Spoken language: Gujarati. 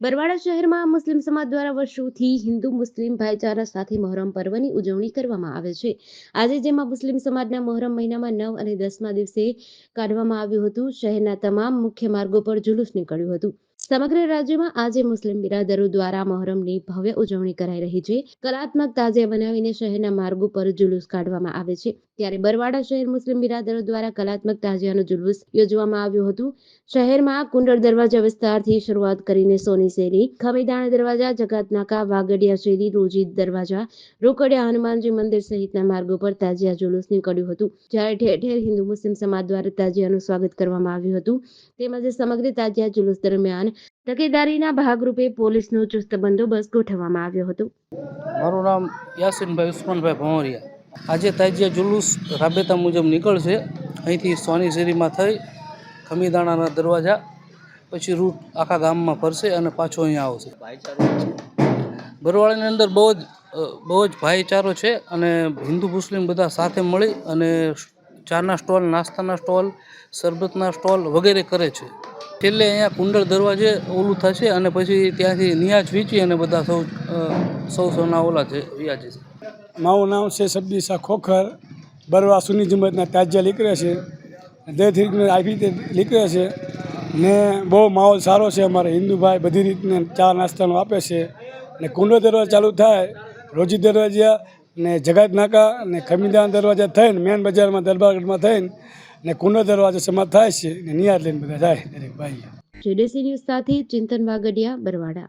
બરવાડા શહેરમાં મુસ્લિમ સમાજ દ્વારા વર્ષોથી હિન્દુ મુસ્લિમ ભાઈચારા સાથે મહોરમ પર્વની ઉજવણી કરવામાં આવે છે. આજે જેમાં મુસ્લિમ સમાજના મહોરમ મહિનામાં નવ અને દસમા દિવસે કાઢવામાં આવ્યું હતું. શહેરના તમામ મુખ્ય માર્ગો પર જુલુસ નીકળ્યું હતું. સમગ્ર રાજ્યમાં આજે મુસ્લિમ બિરાદરો દ્વારા મહોરમની ભવ્ય ઉજવણી કરાઈ રહી છે. કલાત્મક તાજે બનાવીને શહેરના માર્ગો પર જુલુસ કાઢવામાં આવે છે. ત્યારે બરવાડા શહેર મુસ્લિમ બિરાદરો દ્વારા કલાત્મક તાજિયાનું જુલુસ યોજવામાં આવ્યું હતું. શહેરમાં કુંડળ દરવાજા વિસ્તારથી શરૂઆત કરીને સોની શેરી, ખમીદાણા દરવાજા, જગતનાકા, વાગડિયા શેરી રોજી દરવાજા, રોકડિયા હનુમાનજી મંદિર સહિતના માર્ગો પર તાજિયા જુલુસ નીકળ્યું હતું. જ્યારે ઠેર ઠેર હિન્દુ મુસ્લિમ સમાજ દ્વારા તાજિયાનું સ્વાગત કરવામાં આવ્યું હતું. તેમજ સમગ્ર તાજિયા જુલુસ દરમિયાન તકેદારીના ભાગરૂપે પોલીસનો ચુસ્ત બંદોબસ્ત ગોઠવવામાં આવ્યો હતો. મારું નામ યાસીનભાઈ ઉસ્માનભાઈ ભંવરિયા આજે તાજિયા જુલુસ રાબેતા મુજબ નીકળશે. અહીંથી સોની શેરીમાં થઈ ખમીદાણાના દરવાજા, પછી રૂટ આખા ગામમાં ફરશે અને પાછો અહીંયા આવશે. બરવાળાની અંદર બહુ જ બહુ જ ભાઈચારો છે અને હિન્દુ મુસ્લિમ બધા સાથે મળી અને ચાના સ્ટોલ, નાસ્તાના સ્ટોલ, શરબતના સ્ટોલ વગેરે કરે છે. છેલ્લે અહીંયા કુંડળ દરવાજે ઓલું થશે અને પછી ત્યાંથી નિયાજ વીંચી અને બધા સૌ સૌ સૌના ઓલા છે વ્યાજે છે. મારું નામ છે સબ્બીસા ખોખર. બરવા સુની જમતના તાજિયા નીકળે છે. દેથી આવી રીતે નીકળે છે. ને બહુ માહોલ સારો છે અમારે. હિન્દુભાઈ બધી રીતને ચા નાસ્તાનું આપે છે. ને કુંડો દરવાજા ચાલુ થાય. રોજી દરવાજા ને જગાત નાકા ને ખમીદાન દરવાજા થઈને મેન બજારમાં દરબારગઢમાં થઈને ને કુંડો દરવાજા સમાપ્ત થાય છે. ને નિયાદ લઈને બધા જાય દરેક ભાઈ. ન્યૂઝ સાથે ચિંતન વાગડિયા બરવાડા.